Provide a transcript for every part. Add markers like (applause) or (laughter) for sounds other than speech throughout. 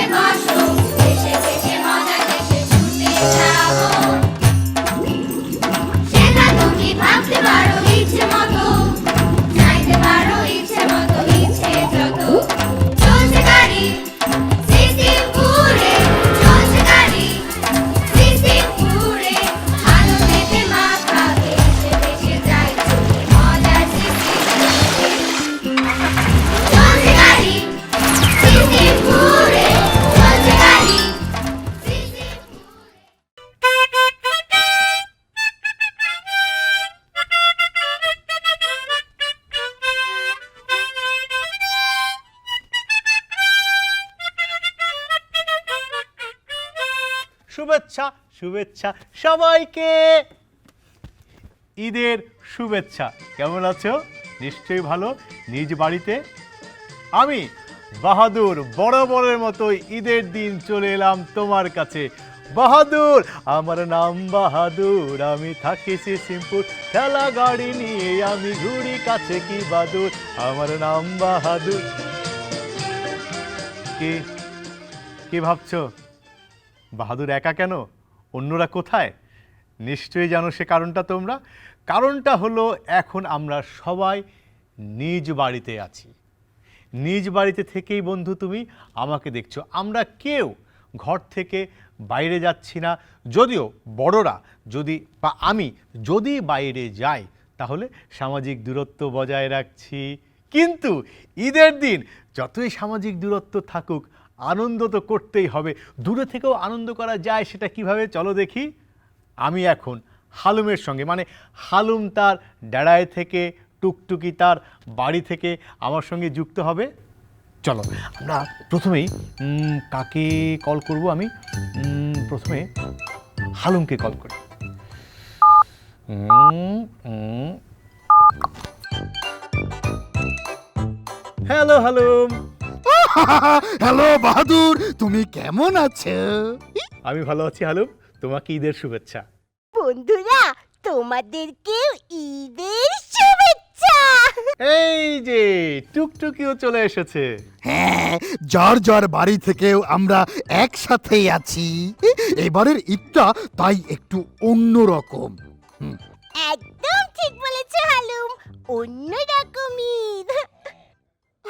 get my শুভেচ্ছা শুভেচ্ছা সবাইকে। ঈদের শুভেচ্ছা। কেমন আছো? নিশ্চয়ই ভালো। নিজ বাড়িতে। আমি বাহাদুর বড় বড়ের মতো ঈদের দিন চলে এলাম তোমার কাছে। বাহাদুর, আমার নাম বাহাদুর, আমি থাকি সিম্পুর ঠেলা গাড়ি নিয়ে আমি ঘুরি কাছে কি বাদুর? আমার নাম বাহাদুর। কি? কি ভাবছ? বাহাদুর একা কেন? অন্যরা কোথায়? নিশ্চয়ই জানো সে কারণটা তোমরা। কারণটা হলো, এখন আমরা সবাই নিজ বাড়িতে আছি। নিজ বাড়িতে থেকেই বন্ধু তুমি আমাকে দেখছ। আমরা কেউ ঘর থেকে বাইরে যাচ্ছি না। যদিও বড়রা, যদি বা আমি যদি বাইরে যাই, তাহলে সামাজিক দূরত্ব বজায় রাখছি। কিন্তু ঈদের দিন যতই সামাজিক দূরত্ব থাকুক আনন্দ তো করতেই হবে। দূরে থেকেও আনন্দ করা যায়, সেটা কীভাবে? চলো দেখি। আমি এখন হালুমের সঙ্গে মানে হালুম তার ডেড়ায় থেকে, টুকটুকি তার বাড়ি থেকে আমার সঙ্গে যুক্ত হবে। চলো, আমরা প্রথমেই কাকে কল করব আমি? প্রথমে হালুমকে কল করি। হ্যালো হালুম। (laughs) হ্যালো বাহাদুর তুমি কেমন আছো? আমি ভালো আছি হালুম তোমাকে ঈদের শুভেচ্ছা। বন্ধুরা তোমাদেরকেও ঈদের শুভেচ্ছা। এই যে টুকটুকিও চলে এসেছে। হ্যাঁ যার যার বাড়ি থেকেও আমরা একসাথেই আছি। এবারের ঈদটা তাই একটু অন্যরকম। একদম ঠিক বলেছ হালুম অন্য রকম ঈদ।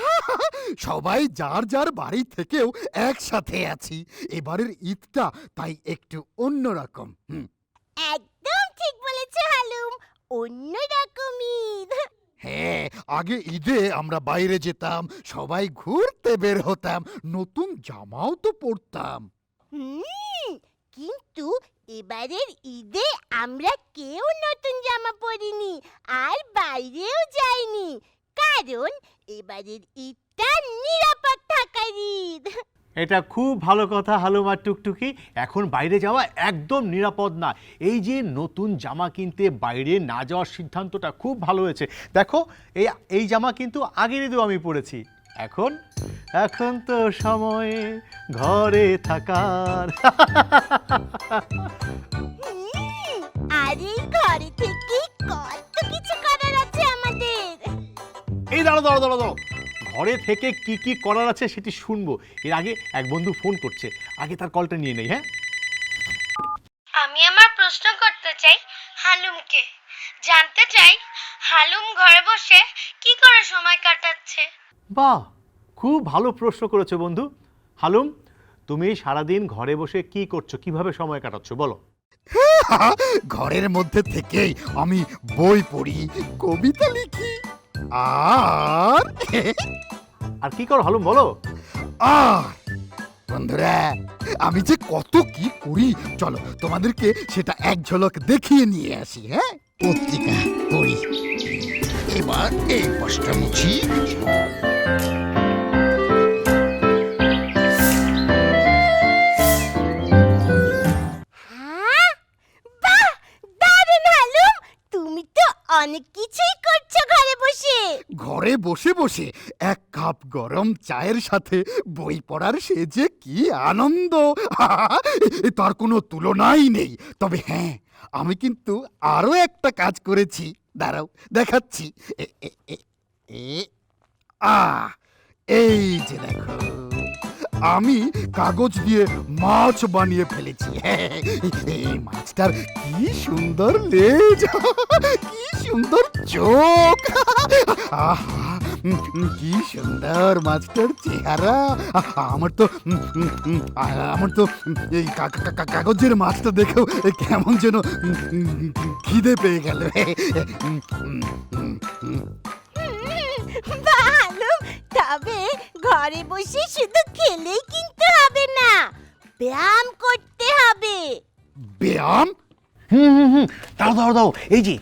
(laughs) সবাই যার যার বাড়ি থেকেও একসাথে আছি। এবারের ঈদটা তাই একটু অন্যরকম হুম, একদম ঠিক বলেছে হালুম। অন্য রকম ঈদ। হ্যাঁ আগে ঈদে আমরা বাইরে যেতাম সবাই ঘুরতে বের হতাম নতুন জামাও তো পরতাম। হুম কিন্তু এবারের ঈদে আমরা কেউ নতুন জামা পরিনি আর বাইরেও যাইনি। কারণ এবারের ঈদটা নিরাপদ থাকার ঈদ। এটা খুব ভালো কথা হালুম আর টুকটুকি। এখন বাইরে যাওয়া একদম নিরাপদ না। এই যে নতুন জামা কিনতে বাইরে না যাওয়ার সিদ্ধান্তটা খুব ভালো হয়েছে। দেখো এই এই জামা কিন্তু আগের ঈদেও আমি পরেছি। এখন এখন তো সময় ঘরে থাকার। হুম, আর এই ঘরে থেকে কত কিছু এই দাঁড়ো দাঁড়ো দাঁড়ো দাঁড়ো ঘরে থেকে কি কি করার আছে সেটি শুনব। এর আগে এক বন্ধু ফোন করছে। আগে তার কলটা নিয়ে নেই হ্যাঁ? আমি আমার প্রশ্ন করতে চাই হালুমকে। জানতে চাই হালুম ঘরে বসে কি করে সময় কাটাচ্ছে? বাহ খুব ভালো প্রশ্ন করেছ বন্ধু। হালুম তুমি সারাদিন ঘরে বসে কি করছ? কীভাবে সময় কাটাচ্ছ? বলো। ঘরের মধ্যে থেকেই আমি বই পড়ি কবিতা লিখি আর? আর কি করো হালুম বলো। আর? বন্ধুরা আমি যে কত কি করি চলো তোমাদেরকে সেটা এক ঝলক দেখিয়ে নিয়ে আসি হ্যাঁ? পত্রিকা পড়ি। এবার এই পাশটা মুছি। হ্যাঁ বাহ দারুণ হালুম। তুমি তো অনেক কিছুই ঘরে বসে বসে এক কাপ গরম চায়ের সাথে বই পড়ার সে যে কি আনন্দ। তার কোনো তুলনাই নেই। তবে হ্যাঁ আমি কিন্তু আরও একটা কাজ করেছি। দাঁড়াও, দেখাচ্ছি। আ এই যে দেখো। আমি কাগজ দিয়ে মাছ বানিয়ে ফেলেছি। এই মাছটার কি সুন্দর লেজ। কি সুন্দর চোখ। কি সুন্দর মাছটার চেহারা। আমার তো আমার তো এই কাগজের মাছটা দেখেও কেমন যেন খিদে পেয়ে গেল। তবে ঘরে বসে শুধু খেলেই কিনতে হবে না, ব্যায়াম করতে হবে। ব্যায়াম? হুম হুম হুম। দাও দাও দাও এই যে,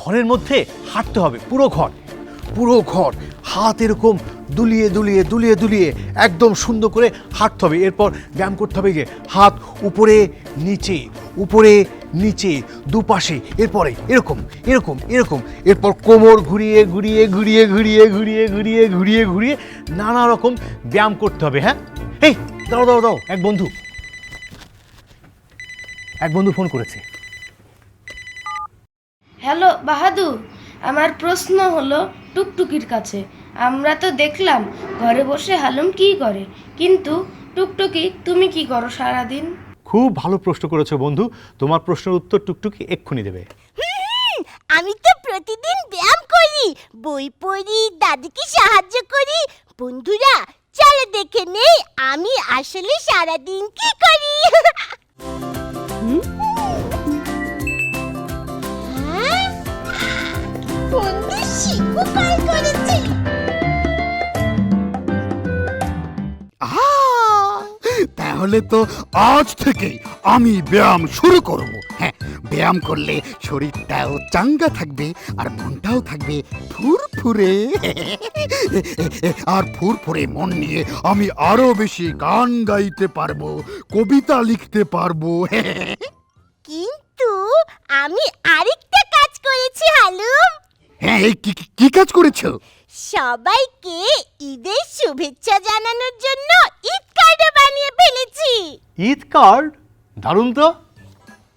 ঘরের মধ্যে হাঁটতে হবে, পুরো ঘর পুরো ঘর। হাত এরকম দুলিয়ে দুলিয়ে দুলিয়ে দুলিয়ে একদম সুন্দর করে হাঁটতে হবে। এরপর ব্যায়াম করতে হবে যে হাত উপরে, নিচে, উপরে নিচে, দুপাশে, এরপরে, এরকম এরকম এরকম, এরপর কোমর ঘুরিয়ে ঘুরিয়ে ঘুরিয়ে ঘুরিয়ে ঘুরিয়ে ঘুরিয়ে ঘুরিয়ে ঘুরিয়ে নানা রকম ব্যায়াম করতে হবে হ্যাঁ? এই দাও দাও দাও এক বন্ধু। এক বন্ধু ফোন করেছে। হ্যালো, বাহাদুর, আমার প্রশ্ন হলো টুকটুকির কাছে। আমরা তো দেখলাম, ঘরে বসে হালুম কি করে? কিন্তু টুকটুকি, তুমি কি করো সারাদিন? খুব ভালো প্রশ্ন করেছ বন্ধু। তোমার প্রশ্নের উত্তর টুকটুকি এক্ষুনি দেবে। আমি তো প্রতিদিন ব্যায়াম করি, বই পড়ি, দাদিকে সাহায্য করি। বন্ধুরা, চলো দেখে নেই, আমি আসলে সারাদিন কি করি? বন্ধু শিখু তাহলে তো আজ থেকেই আমি ব্যায়াম শুরু করব। হ্যাঁ ব্যায়াম করলে শরীরটাও চাঙ্গা থাকবে আর মনটাও থাকবে ফুরফুরে। আর ফুরফুরে মন নিয়ে আমি আরও বেশি গান গাইতে পারব কবিতা লিখতে পারব। কিন্তু আমি আরেকটা কাজ করেছি হালুম। হ্যাঁ কি কাজ করেছ? সবাইকে ঈদের শুভেচ্ছা জানানোর জন্য ঈদ কার্ডও বানিয়ে ফেলেছি। ঈদ কার্ড? দারুণ তো।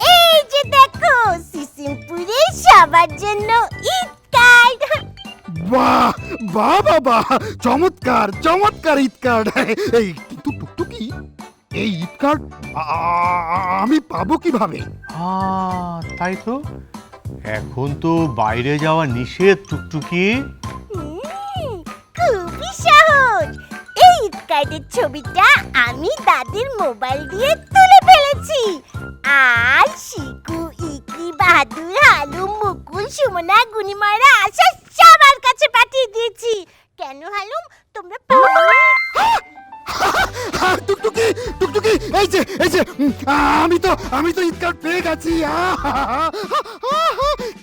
এই যে দেখো সিসিমপুরে সবার জন্য ঈদ কার্ড। বাহ বাহ বাহ বাহ। চমৎকার চমৎকার ঈদ কার্ড। (laughs) এই কিন্তু টুকটুকি। এই ঈদ কার্ড আ- আ- আমি পাবো কীভাবে? আহ, তাই তো। এখন তো বাইরে যাওয়া নিষেধ টুকটুকি। হুম, খুবই সহজ। এই কার্ডের ছবিটা আমি দাদির মোবাইল দিয়ে তুলে ফেলেছি। আর শিকু, ইকি, বাহাদুর, হালু, মুকুল, সুমনা গুনিমারা আশা সবার কাছে পাঠিয়ে দিয়েছি। কেন হালুম? তোমরা টুকটুকি টুকটুকি, এই যে এই যে আমি তো আমি তো ঈদ পেয়ে গেছি।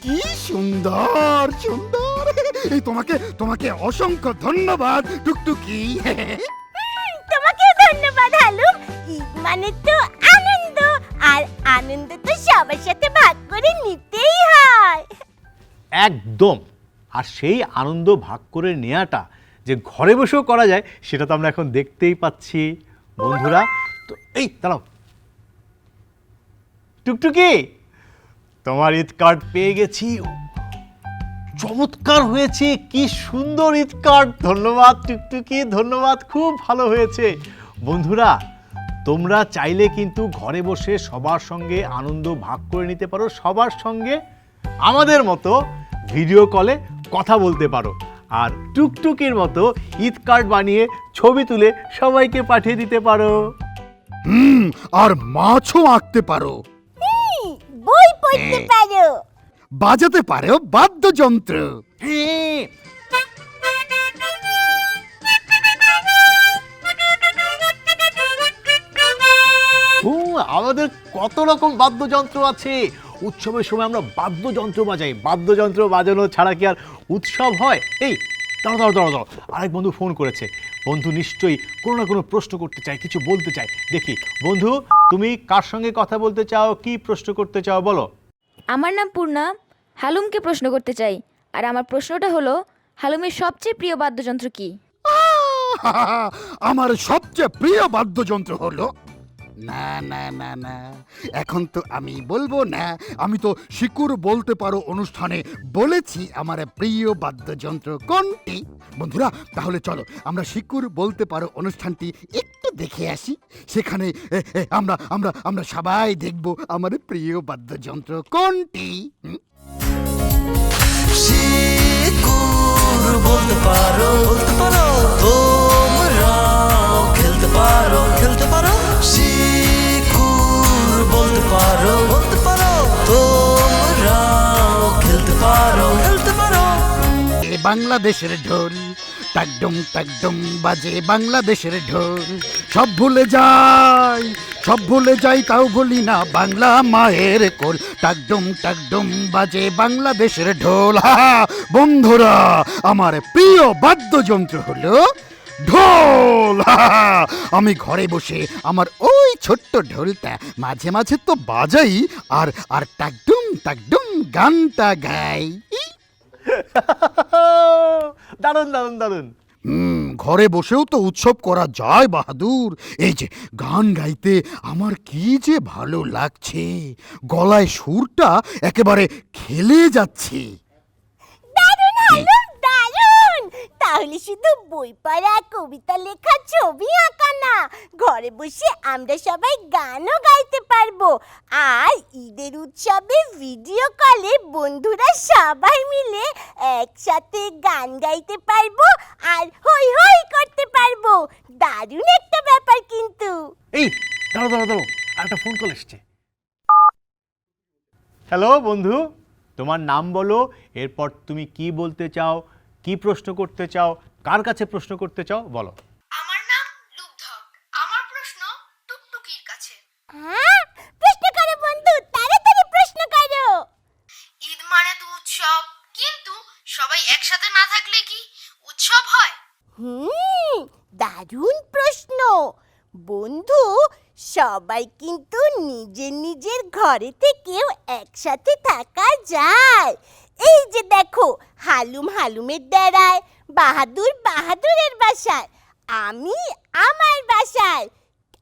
কি সুন্দর সুন্দর। এই তোমাকে তোমাকে অসংখ্য ধন্যবাদ। টুকটুকি। তোমাকেও ধন্যবাদ হালুম ঈদ মানে তো আনন্দ। আর আনন্দ তো সবার সাথে ভাগ করে নিতেই হয়। একদম। আর সেই আনন্দ ভাগ করে নেওয়াটা যে ঘরে বসেও করা যায় সেটা তো আমরা এখন দেখতেই পাচ্ছি। বন্ধুরা তো এই দাঁড়াও। টুকটুকি তোমার ঈদ কার্ড পেয়ে গেছি। চমৎকার হয়েছে কি সুন্দর ঈদ কার্ড ধন্যবাদ টুকটুকি ধন্যবাদ খুব ভালো হয়েছে। বন্ধুরা তোমরা চাইলে কিন্তু ঘরে বসে সবার সঙ্গে আনন্দ ভাগ করে নিতে পারো সবার সঙ্গে আমাদের মতো ভিডিও কলে কথা বলতে পারো। আর টুকটুকির মতো ঈদ কার্ড বানিয়ে ছবি তুলে সবাইকে পাঠিয়ে দিতে পারো। হুম আর মাছও আঁকতে পারো। বই পড়তে পারো। বাজাতে পারো বাদ্যযন্ত্র। হ্যাঁ। ও আমাদের কত রকম বাদ্যযন্ত্র আছে। উৎসবের সময় আমরা বাদ্যযন্ত্র বাজাই। বাদ্যযন্ত্র বাজানো ছাড়া কি আর উৎসব হয়? এই দাঁড়ো দাঁড়ো দাঁড়ো দাঁড়ো আরেক বন্ধু ফোন করেছে। বন্ধু নিশ্চয়ই কোনো না কোনো প্রশ্ন করতে চায় কিছু বলতে চায়। দেখি বন্ধু তুমি কার সঙ্গে কথা বলতে চাও? কি প্রশ্ন করতে চাও? বলো। আমার নাম পূর্ণা। হালুমকে প্রশ্ন করতে চাই। আর আমার প্রশ্নটা হলো, হালুমের সবচেয়ে প্রিয় বাদ্যযন্ত্র কি? আমার সবচেয়ে প্রিয় বাদ্যযন্ত্র হলো, না না না না, এখন তো আমি বলব না, আমি তো শিকুর বলতে পারো অনুষ্ঠানে বলেছি আমার প্রিয় বাদ্যযন্ত্র কোনটি? বন্ধুরা, তাহলে চলো, আমরা শিকুর বলতে পারো অনুষ্ঠানটি একটু দেখে আসি। সেখানে আমরা আমরা আমরা সবাই দেখব আমার প্রিয় বাদ্যযন্ত্র কোনটি? বলতে পারো বলতে পারো। তোমরাও খেলতে পারো খেলতে পারো। শিকুর বলতে পারো বলতে পারো। তোমরাও খেলতে পারো খেলতে পারো। বাংলাদেশের ঢোল। টাকডুম টাকডুম বাজে বাংলাদেশের ঢোল। সব ভুলে যাই, সব ভুলে যাই, তাও ভুলি না বাংলা মায়ের কোল। টাকডুম টাকডুম বাজে বাংলাদেশের ঢোল। হা বন্ধুরা, আমার প্রিয় বাদ্যযন্ত্র হলো ঢোল। আমি ঘরে বসে আমার ওই ছোট্ট ঢোলটা মাঝে মাঝে তো বাজাই আর আর টাকডুম টাকডুম গানটা গাই। দারুণ দারুণ দারুণ। হুম ঘরে বসেও তো উৎসব করা যায় বাহাদুর। এই যে গান গাইতে আমার কি যে ভালো লাগছে। গলায় সুরটা একেবারে খেলে যাচ্ছে। দারুণ তাহলে শুধু বই পড়া কবিতা লেখা ছবি আঁকা না, ঘরে বসে আমরা সবাই গানও গাইতে পারব। আর ঈদের উৎসবে ভিডিও কলে বন্ধুরা সবাই মিলে একসাথে গান গাইতে পারব আর হই হই করতে পারব। দারুণ একটা ব্যাপার কিন্তু। এই একটা ফোন কল এসছে। হ্যালো বন্ধু, তোমার নাম বলো, এরপর তুমি কি বলতে চাও? কি প্রশ্ন করতে চাও? কার কাছে প্রশ্ন করতে চাও? বলো। আমার নাম লুব্ধক। আমার প্রশ্ন টুকটুকির কাছে। হ্যাঁ? প্রশ্ন করো বন্ধু তাড়াতাড়ি প্রশ্ন করো। ঈদ মানে তো উৎসব কিন্তু সবাই একসাথে না থাকলে কি উৎসব হয়? হুম দারুণ প্রশ্ন। বন্ধু সবাই কিন্তু নিজের নিজের ঘরে থেকেও একসাথে থাকা যায়। এই যে দেখো, হালুম হালুমের ডেরায় বাহাদুর বাহাদুরের বাসায়, আমি আমার বাসায়,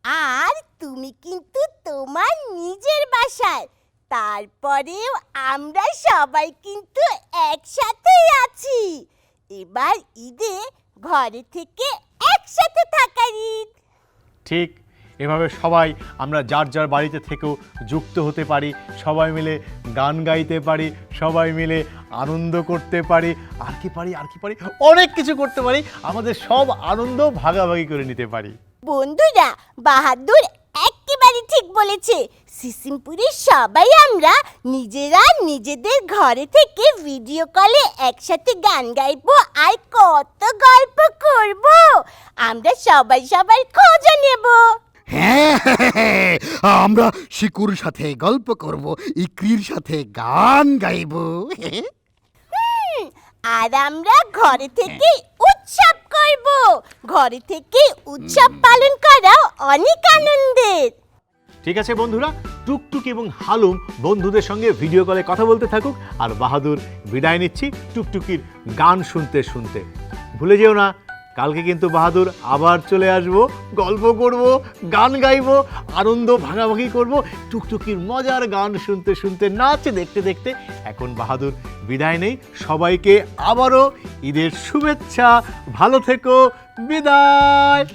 আর তুমি কিন্তু তোমার নিজের বাসায়। তারপরেও আমরা সবাই কিন্তু একসাথেই আছি। এবার ঈদে ঘরে থেকে একসাথে থাকার ঈদ। ঠিক এভাবে সবাই আমরা যার যার বাড়িতে থেকেও যুক্ত হতে পারি, সবাই মিলে গান গাইতে পারি, সবাই মিলে আনন্দ করতে পারি, আর কি পারি, আর কি পারি, অনেক কিছু করতে পারি, আমাদের সব আনন্দ ভাগাভাগি করে নিতে পারি। বন্ধুরা, বাহাদুর একেবারে ঠিক বলেছে। সিসিমপুরের সবাই আমরা নিজেরা নিজেদের ঘরে থেকে ভিডিও কলে একসাথে গান গাইবো আর কত গল্প করব। আমরা সবাই সবার খোঁজও নেব। হ্যাঁ আমরা শিকুর সাথে গল্প করব ইকরির সাথে গান গাইব। আর আমরা ঘরে থেকে উৎসব করব। ঘরে থেকে উৎসব পালন করা অনেক আনন্দের। ঠিক আছে বন্ধুরা টুকটুক এবং হালুম বন্ধুদের সঙ্গে ভিডিও কলে কথা বলতে থাকুক আর বাহাদুর বিদায় নিচ্ছি টুকটুকির গান শুনতে শুনতে। ভুলে যেও না কালকে কিন্তু বাহাদুর আবার চলে আসব, গল্প করব, গান গাইব, আনন্দ ভাগাভাগি করব, টুকটুকির মজার গান শুনতে শুনতে, নাচ দেখতে দেখতে এখন বাহাদুর বিদায় নেই। সবাইকে আবারও ঈদের শুভেচ্ছা, ভালো থেকো, বিদায়।